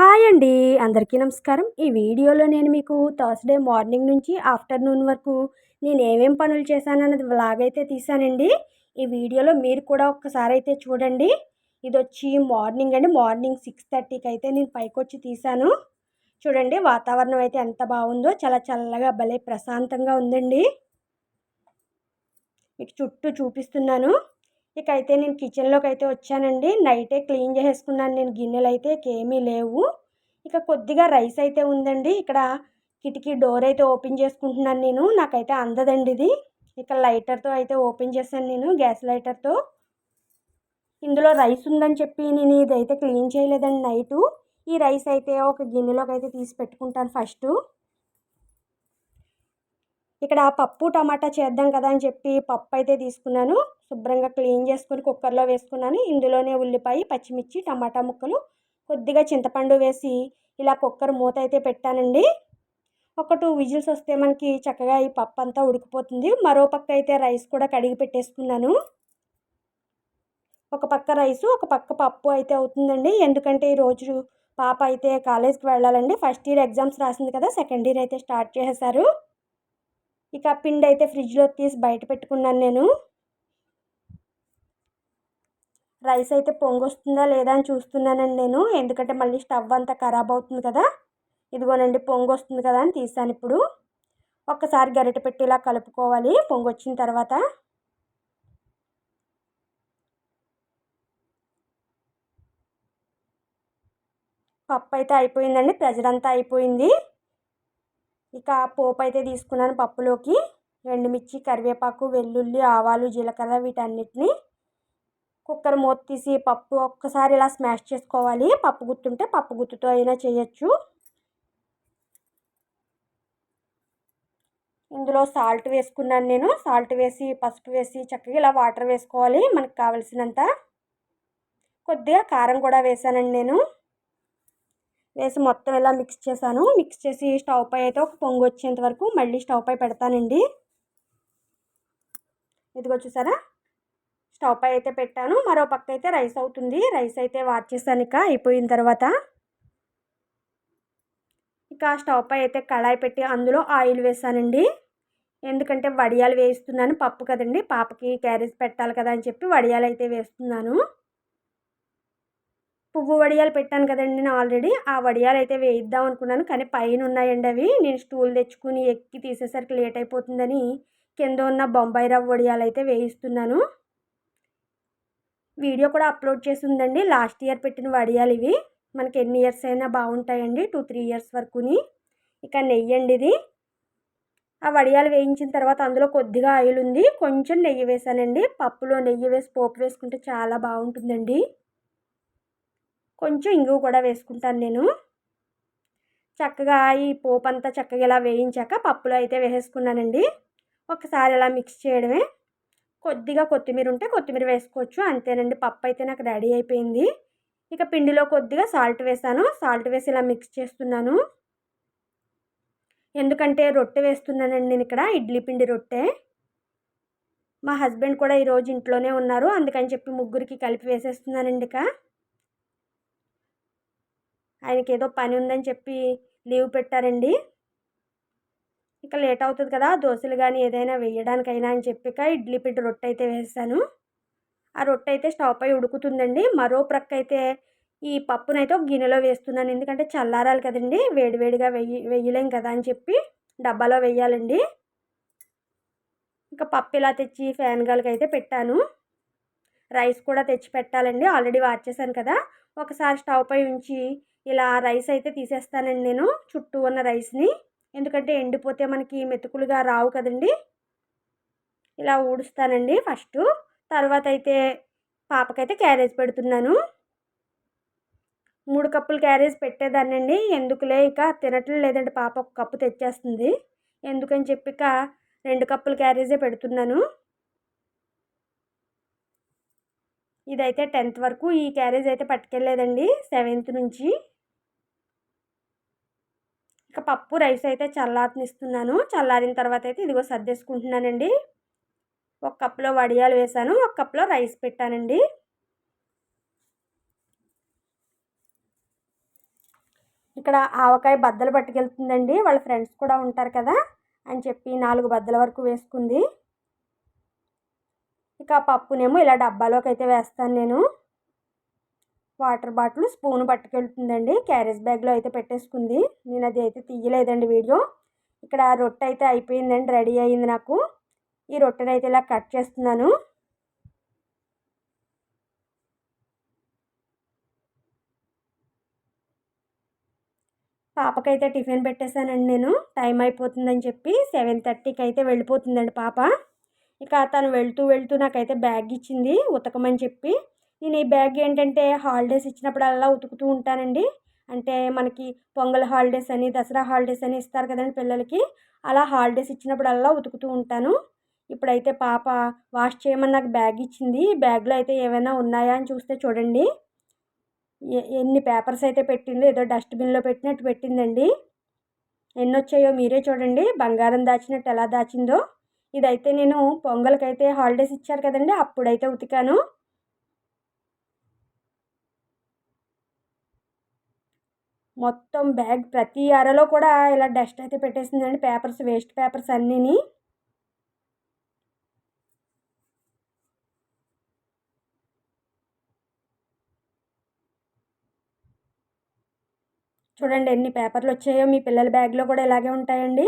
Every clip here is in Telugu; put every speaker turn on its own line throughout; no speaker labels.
హాయ్ అండి అందరికీ నమస్కారం. ఈ వీడియోలో నేను మీకు థర్స్డే మార్నింగ్ నుంచి ఆఫ్టర్నూన్ వరకు నేను ఏమేం పనులు చేశానన్నది వ్లాగ్ అయితే తీసానండి ఈ వీడియోలో మీరు కూడా ఒక్కసారి అయితే చూడండి. ఇది వచ్చి మార్నింగ్ అండి. మార్నింగ్ సిక్స్ థర్టీకి అయితే నేను పైకి వచ్చి తీసాను చూడండి వాతావరణం అయితే ఎంత బాగుందో. చాలా చల్లగా భలే ప్రశాంతంగా ఉందండి. మీకు చుట్టూ చూపిస్తున్నాను. ఇక అయితే నేను కిచెన్లోకి అయితే వచ్చానండి. నైటే క్లీన్ చేసేసుకున్నాను. నేను గిన్నెలు అయితే ఏమీ లేవు. ఇక కొద్దిగా రైస్ అయితే ఉందండి. ఇక్కడ కిటికీ డోర్ అయితే ఓపెన్ చేసుకుంటున్నాను నేను. నాకైతే అందదండి ఇది. ఇక లైటర్తో అయితే ఓపెన్ చేశాను నేను గ్యాస్ లైటర్తో. ఇందులో రైస్ ఉందని చెప్పి నేను ఇదైతే క్లీన్ చేయలేదండి నైటు. ఈ రైస్ అయితే ఒక గిన్నెలోకి అయితే తీసి పెట్టుకుంటాను ఫస్ట్. ఇక్కడ పప్పు టమాటా చేద్దాం కదా అని చెప్పి పప్పు అయితే తీసుకున్నాను. శుభ్రంగా క్లీన్ చేసుకొని కుక్కర్లో వేసుకున్నాను. ఇందులోనే ఉల్లిపాయ పచ్చిమిర్చి టమాటా ముక్కలు కొద్దిగా చింతపండు వేసి ఇలా కుక్కర్ మూత అయితే పెట్టానండి. ఒక టూ విజిల్స్ వస్తే మనకి చక్కగా ఈ పప్పు అంతా ఉడికిపోతుంది. మరో పక్క అయితే రైస్ కూడా కడిగి పెట్టేసుకున్నాను. ఒక పక్క రైసు ఒక పక్క పప్పు అయితే అవుతుందండి. ఎందుకంటే ఈరోజు పాప అయితే కాలేజ్కి వెళ్ళాలండి. ఫస్ట్ ఇయర్ ఎగ్జామ్స్ రాసింది కదా సెకండ్ ఇయర్ అయితే స్టార్ట్ చేసేసారు. ఇక పిండి అయితే ఫ్రిడ్జ్లో తీసి బయట పెట్టుకున్నాను నేను. రైస్ అయితే పొంగొస్తుందా లేదా అని చూస్తున్నానండి నేను. ఎందుకంటే మళ్ళీ స్టవ్ అంతా ఖరాబ్ అవుతుంది కదా. ఇదిగోనండి పొంగు వస్తుంది కదా అని తీసాను ఇప్పుడు. ఒక్కసారి గరిట పెట్టి ఇలా కలుపుకోవాలి పొంగొచ్చిన తర్వాత. పప్పు అయితే అయిపోయిందండి ప్రెజర్ అంతా అయిపోయింది. ఇక పోపు అయితే తీసుకున్నాను పప్పులోకి. ఎండుమిర్చి కరివేపాకు వెల్లుల్లి ఆవాలు జీలకర్ర వీటన్నిటిని కుక్కర్ మూత తీసి పప్పు ఒక్కసారి ఇలా స్మాష్ చేసుకోవాలి. పప్పు గుత్తుంటే పప్పు గుత్తుతో అయినా చేయొచ్చు. ఇందులో సాల్ట్ వేసుకున్నాను నేను. సాల్ట్ వేసి పసుపు వేసి చక్కగా ఇలా వాటర్ వేసుకోవాలి. మనకు కావలసినంత. కొద్దిగా కారం కూడా వేసానండి నేను. వేసి మొత్తం ఇలా మిక్స్ చేశాను? మిక్స్ చేసి స్టవ్ పై అయితే ఒక పొంగు వచ్చేంత వరకు మళ్ళీ స్టవ్ పై పెడతానండి. ఇదిగో చూసారా? స్టవ్ పై అయితే పెట్టాను. మరో పక్క అయితే రైస్ అవుతుంది. రైస్ అయితే వార్చేసాను ఇక. అయిపోయిన తర్వాత ఇక స్టవ్ పై అయితే కళాయి పెట్టి అందులో ఆయిల్ వేసానండి. ఎందుకంటే వడియాలు వేస్తున్నాను పప్పు కదండి. పాపకి క్యారేజ్ పెట్టాలి కదా అని చెప్పి వడియాలు అయితే వేస్తున్నాను. పువ్వు వడియాలు పెట్టాను కదండి నేను ఆల్రెడీ ఆ వడియాలు అయితే వేయిద్దాం అనుకున్నాను కానీ పైన ఉన్నాయండి అవి. నేను స్టూల్ తెచ్చుకుని ఎక్కి తీసేసరికి లేట్ అయిపోతుందని కింద ఉన్న బొంబాయి రవ్వ వడియాలు అయితే వేయిస్తున్నాను. వీడియో కూడా అప్లోడ్ చేసి ఉందండి. లాస్ట్ ఇయర్ పెట్టిన వడియాలు ఇవి. మనకి ఎన్ని ఇయర్స్ అయినా బాగుంటాయండి టూ త్రీ ఇయర్స్ వరకుని. ఇక నెయ్యి అండి ఇది. ఆ వడియాలు వేయించిన తర్వాత అందులో కొద్దిగా ఆయిల్ ఉంది. కొంచెం నెయ్యి వేసానండి. పప్పులో నెయ్యి వేసి పోపు వేసుకుంటే చాలా బాగుంటుందండి. కొంచెం ఇంగువ కూడా వేసుకుంటాను నేను. చక్కగా ఈ పోపు అంతా చక్కగా ఇలా వేయించాక పప్పులో అయితే వేసేసుకున్నానండి. ఒకసారి ఇలా మిక్స్ చేయడమే. కొద్దిగా కొత్తిమీర ఉంటే కొత్తిమీర వేసుకోవచ్చు. అంతేనండి పప్పు అయితే నాకు రెడీ అయిపోయింది. ఇక పిండిలో కొద్దిగా సాల్ట్ వేసాను. సాల్ట్ వేసి ఇలా మిక్స్ చేస్తున్నాను. ఎందుకంటే రొట్టె వేస్తున్నానండి నేను ఇక్కడ ఇడ్లీ పిండి రొట్టె. మా హస్బెండ్ కూడా ఈరోజు ఇంట్లోనే ఉన్నారు. అందుకని చెప్పి ముగ్గురికి కలిపి వేసేస్తున్నానండి ఇక. ఆయనకి ఏదో పని ఉందని చెప్పి లీవ్ పెట్టారండి. ఇక లేట్ అవుతుంది కదా దోశలు కానీ ఏదైనా వేయడానికైనా అని చెప్పిక ఇడ్లీ పిండి రొట్టె అయితే వేసాను ఆ రొట్టె అయితే స్టవ్ పై ఉడుకుతుందండి. మరో ప్రక్క అయితే ఈ పప్పునైతే ఒక గిన్నెలో వేస్తున్నాను. ఎందుకంటే చల్లారాలి కదండి వేడివేడిగా వెయ్యి వెయ్యలేం కదా అని చెప్పి డబ్బాలో వేయాలండి. ఇంకా పప్పు ఇలా తెచ్చి ఫ్యాన్ గాలికి అయితే పెట్టాను. రైస్ కూడా తెచ్చి పెట్టాలండి ఆల్రెడీ వాచేసాను కదా. ఒకసారి స్టవ్ పై ఉంచి ఇలా రైస్ అయితే తీసేస్తానండి నేను చుట్టూ ఉన్న రైస్ని. ఎందుకంటే ఎండిపోతే మనకి మెతుకులుగా రావు కదండి. ఇలా ఊడుస్తానండి ఫస్ట్. తర్వాత అయితే పాపకైతే క్యారేజ్ పెడుతున్నాను. మూడు కప్పులు క్యారేజ్ పెట్టేదాన్నండి. ఎందుకులే ఇక తినట్లు లేదండి. పాప ఒక కప్పు తెచ్చేస్తుంది. ఎందుకని చెప్పి రెండు కప్పులు క్యారేజే పెడుతున్నాను. ఇదైతే టెన్త్ వరకు ఈ క్యారేజ్ అయితే పట్టుకెళ్ళలేదండి సెవెంత్ నుంచి. ఇక పప్పు రైస్ అయితే చల్లారనిస్తున్నాను. చల్లారిన తర్వాత అయితే ఇదిగో సర్దేసుకుంటున్నానండి. ఒక కప్లో వడియాలు వేసాను ఒక కప్లో రైస్ పెట్టానండి. ఇక్కడ ఆవకాయ బద్దలు పట్టుకెళ్తుందండి వాళ్ళ ఫ్రెండ్స్ కూడా ఉంటారు కదా అని చెప్పి నాలుగు బద్దల వరకు వేసుకుంది. ఇక పప్పునేమో ఇలా డబ్బాలోకి అయితే వేస్తాను నేను. వాటర్ బాటిల్ స్పూన్ పట్టుకెళ్తుందండి. క్యారేజ్ బ్యాగ్లో అయితే పెట్టేసుకుంది. నేను అది అయితే తీయలేదండి వీడియో. ఇక్కడ రొట్టె అయితే అయిపోయిందండి రెడీ అయింది నాకు. ఈ రొట్టెని అయితే ఇలా కట్ చేస్తున్నాను. పాపకైతే టిఫిన్ పెట్టేశానండి నేను. టైం అయిపోతుందని చెప్పి సెవెన్ థర్టీకి అయితే వెళ్ళిపోతుందండి పాప. ఇక తను వెళ్తూ వెళ్తూ నాకైతే బ్యాగ్ ఇచ్చింది ఉతకమని చెప్పి. నేను ఈ బ్యాగ్ ఏంటంటే హాలిడేస్ ఇచ్చినప్పుడల్లా ఉతుకుతూ ఉంటానండి. అంటే మనకి పొంగల్ హాలిడేస్ అని దసరా హాలిడేస్ అని ఇస్తారు కదండి పిల్లలకి. అలా హాలిడేస్ ఇచ్చినప్పుడల్లా ఉతుకుతూ ఉంటాను. ఇప్పుడైతే పాప వాష్ చేయమని నాకు బ్యాగ్ ఇచ్చింది. బ్యాగ్లో అయితే ఏమైనా ఉన్నాయా అని చూస్తే చూడండి. ఎన్ని పేపర్స్ అయితే పెట్టిందో ఏదో డస్ట్బిన్లో పెట్టినట్టు పెట్టిందండి. ఎన్ని వచ్చాయో మీరే చూడండి. బంగారం దాచినట్టు ఎలా దాచిందో. ఇదైతే నేను పొంగల్కి అయితే హాలిడేస్ ఇచ్చారు కదండి అప్పుడైతే ఉతికాను. మొత్తం బ్యాగ్ ప్రతి అరలో కూడా ఇలా డస్ట్ అయితే పెట్టేసిందండి పేపర్స్ వేస్ట్ పేపర్స్ అన్నీని. చూడండి ఎన్ని పేపర్లు వచ్చాయో మీ పిల్లల బ్యాగ్లో కూడా ఇలాగే ఉంటాయండి.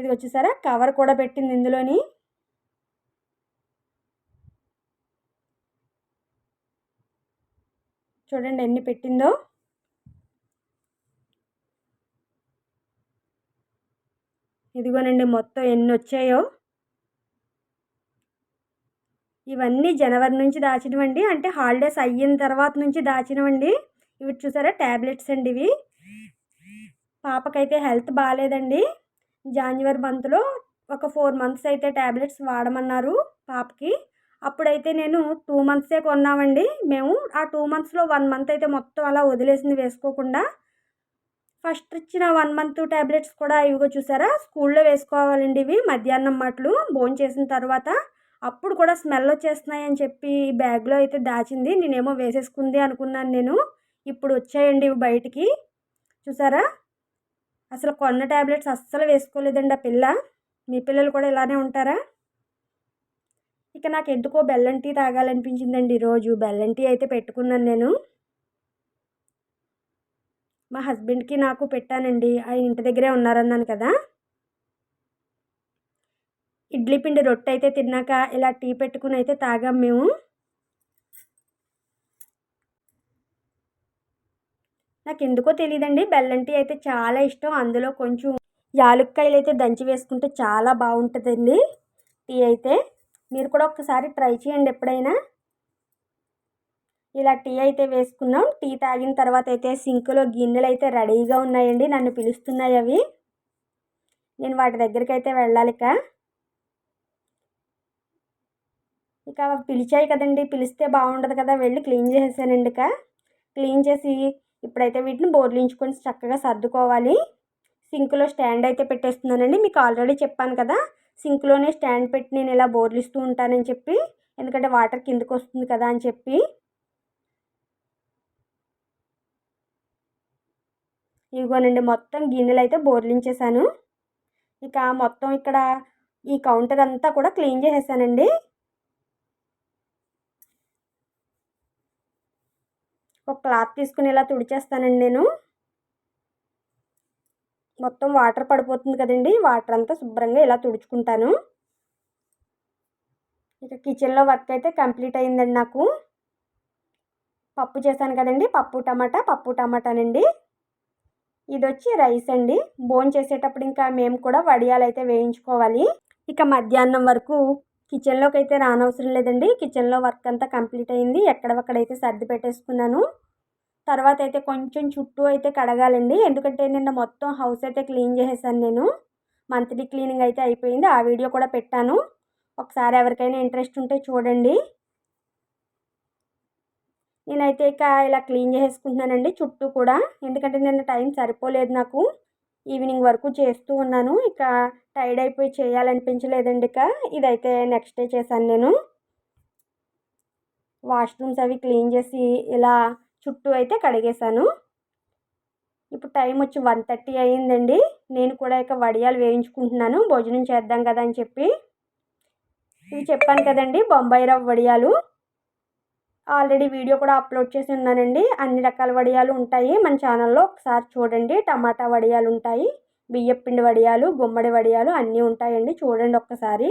ఇది వచ్చేసారా కవర్ కూడా పెట్టింది ఇందులోని. చూడండి ఎన్ని పెట్టిందో. ఇదిగోనండి మొత్తం ఎన్ని వచ్చాయో. ఇవన్నీ జనవరి నుంచి దాచినవండి. అంటే హాలిడేస్ అయిన తర్వాత నుంచి దాచినవండి. ఇవి చూసారా? ట్యాబ్లెట్స్ అండి ఇవి. పాపకైతే హెల్త్ బాగాలేదండి. జాన్యువరి మంత్లో ఒక ఫోర్ మంత్స్ అయితే ట్యాబ్లెట్స్ వాడమన్నారు పాపకి. అప్పుడైతే నేను టూ మంత్సే కొన్నామండి. మేము ఆ టూ మంత్స్లో వన్ మంత్ అయితే మొత్తం అలా వదిలేసింది వేసుకోకుండా. ఫస్ట్ ఇచ్చిన వన్ మంత్ ట్యాబ్లెట్స్ కూడా ఇవిగో చూసారా? స్కూల్లో వేసుకోవాలండి ఇవి మధ్యాహ్నం మాటలు భోజనం చేసిన తర్వాత. అప్పుడు కూడా స్మెల్ వచ్చేస్తున్నాయి అని చెప్పి బ్యాగ్లో అయితే దాచింది. నేనేమో వేసేసుకుంది అనుకున్నాను నేను. ఇప్పుడు వచ్చాయండి ఇవి బయటికి. చూసారా? అసలు కొన్న ట్యాబ్లెట్స్ అస్సలు వేసుకోలేదండి ఆ పిల్ల. మీ పిల్లలు కూడా ఇలానే ఉంటారా? ఇక నాకు ఎందుకో బెల్లం టీ తాగాలనిపించిందండి ఈరోజు. బెల్లం టీ అయితే పెట్టుకున్నాను నేను. మా హస్బెండ్కి నాకు పెట్టానండి. ఆయన ఇంటి దగ్గరే ఉన్నారన్నాను కదా. ఇడ్లీ పిండి రొట్టె అయితే తిన్నాక ఇలా టీ పెట్టుకుని అయితే తాగాం మేము. నాకు ఎందుకో తెలియదండి బెల్లం టీ అయితే చాలా ఇష్టం. అందులో కొంచెం యాలుక్కాయలు అయితే దంచి వేసుకుంటే చాలా బాగుంటుందండి. టీ అయితే మీరు కూడా ఒకసారి ట్రై చేయండి ఎప్పుడైనా. ఇలా టీ అయితే వేసుకున్నాం. టీ తాగిన తర్వాత అయితే సింక్లో గిన్నెలు అయితే రెడీగా ఉన్నాయండి. నన్ను పిలుస్తున్నాయి అవి. నేను వాటి దగ్గరికి అయితే వెళ్ళాలి ఇక. ఇక పిలిచాయి కదండి. పిలిస్తే బాగుండదు కదా. వెళ్ళి క్లీన్ చేసేసానండి ఇక. క్లీన్ చేసి ఇప్పుడైతే వీటిని బోర్లించుకొని చక్కగా సర్దుకోవాలి. సింక్లో స్టాండ్ అయితే పెట్టేస్తున్నానండి. మీకు ఆల్రెడీ చెప్పాను కదా సింక్లోనే స్టాండ్ పెట్టి నేను ఇలా బోర్లిస్తూ ఉంటానని చెప్పి ఎందుకంటే వాటర్ కిందకు వస్తుంది కదా అని చెప్పి. ఇదిగోనండి మొత్తం గిన్నెలు అయితే బోర్లించేసాను ఇక మొత్తం ఇక్కడ ఈ కౌంటర్ అంతా కూడా క్లీన్ చేసేసానండి ఒక క్లాత్ తీసుకుని ఇలా తుడిచేస్తానండి నేను. మొత్తం వాటర్ పడిపోతుంది కదండి వాటర్ అంతా శుభ్రంగా ఇలా తుడుచుకుంటాను. ఇక కిచెన్లో వర్క్ అయితే కంప్లీట్ అయిందండి నాకు. పప్పు చేశాను కదండి పప్పు టమాటా పప్పు టమాటానండి. ఇది వచ్చి రైస్ అండి. బోన్ చేసేటప్పుడు ఇంకా మేము కూడా వడియాలు అయితే వేయించుకోవాలి. ఇక మధ్యాహ్నం వరకు కిచెన్లోకి అయితే రానవసరం లేదండి. కిచెన్లో వర్క్ అంతా కంప్లీట్ అయింది. ఎక్కడవక్కడైతే సర్ది పెట్టేసుకున్నాను. తర్వాత అయితే కొంచెం చుట్టూ అయితే కడగాలండి. ఎందుకంటే నిన్న మొత్తం హౌస్ అయితే క్లీన్ చేసేసాను నేను. మంత్లీ క్లీనింగ్ అయితే అయిపోయింది. ఆ వీడియో కూడా పెట్టాను. ఒకసారి ఎవరికైనా ఇంట్రెస్ట్ ఉంటే చూడండి. నేనైతే ఇక ఇలా క్లీన్ చేసుకుంటున్నానండి చుట్టూ కూడా. ఎందుకంటే నిన్న టైం సరిపోలేదు నాకు. ఈవినింగ్ వరకు చేస్తూ ఉన్నాను. ఇక టైడ్ అయిపోయి చేయాలనిపించలేదండి ఇక. ఇదైతే నెక్స్ట్ డే చేశాను నేను. వాష్రూమ్స్ అవి క్లీన్ చేసి ఇలా చుట్టూ అయితే కడిగేశాను. ఇప్పుడు టైం వచ్చి వన్ థర్టీ అయ్యిందండి. నేను కూడా ఇక వడియాలు వేయించుకుంటున్నాను. భోజనం చేద్దాం కదా అని చెప్పి. ఇవి చెప్పాను కదండి బొంబాయి రవ్వ వడియాలు. ఆల్రెడీ వీడియో కూడా అప్లోడ్ చేసి ఉన్నానండి. అన్ని రకాల వడియాలు ఉంటాయి. మన ఛానల్లో ఒకసారి చూడండి. టమాటా వడియాలు ఉంటాయి. బియ్యపిండి వడియాలు గుమ్మడి వడియాలు అన్నీ ఉంటాయండి. చూడండి ఒక్కసారి.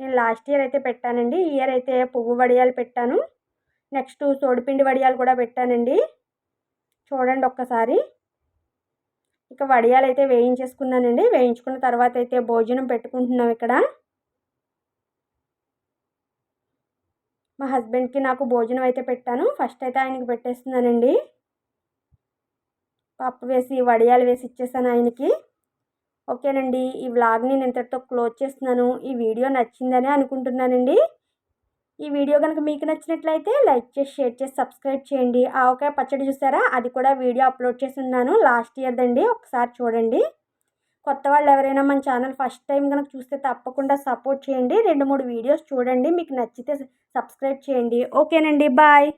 నేను లాస్ట్ ఇయర్ అయితే పెట్టానండి. ఇయర్ అయితే పువ్వు వడియాలు పెట్టాను. నెక్స్ట్ సోడిపిండి వడియాలు కూడా పెట్టానండి. చూడండి ఒక్కసారి. ఇక వడియాలు అయితే వేయించేసుకున్నానండి. వేయించుకున్న తర్వాత అయితే భోజనం పెట్టుకుంటున్నాం ఇక్కడ. మా హస్బెండ్కి నాకు భోజనం అయితే పెట్టాను. ఫస్ట్ అయితే ఆయనకి పెట్టేస్తున్నానండి. పప్పు వేసి వడియాలు వేసి ఇచ్చేసాను ఆయనకి. ఓకేనండి. ఈ వ్లాగ్ని నేను ఇంతటితో క్లోజ్ చేస్తున్నాను. ఈ వీడియో నచ్చిందని అనుకుంటున్నానండి. ఈ వీడియో కనుక మీకు నచ్చినట్లయితే లైక్ చేసి షేర్ చేసి సబ్స్క్రైబ్ చేయండి. ఆవకాయ పచ్చడి చూసారా? అది కూడా వీడియో అప్లోడ్ చేసి ఉన్నాను. లాస్ట్ ఇయర్ దండి. ఒకసారి చూడండి. కొత్త వాళ్ళు ఎవరైనా మన ఛానల్ ఫస్ట్ టైం కనుక చూస్తే తప్పకుండా సపోర్ట్ చేయండి. రెండు మూడు వీడియోస్ చూడండి. మీకు నచ్చితే సబ్స్క్రైబ్ చేయండి. ఓకేనండి. బాయ్.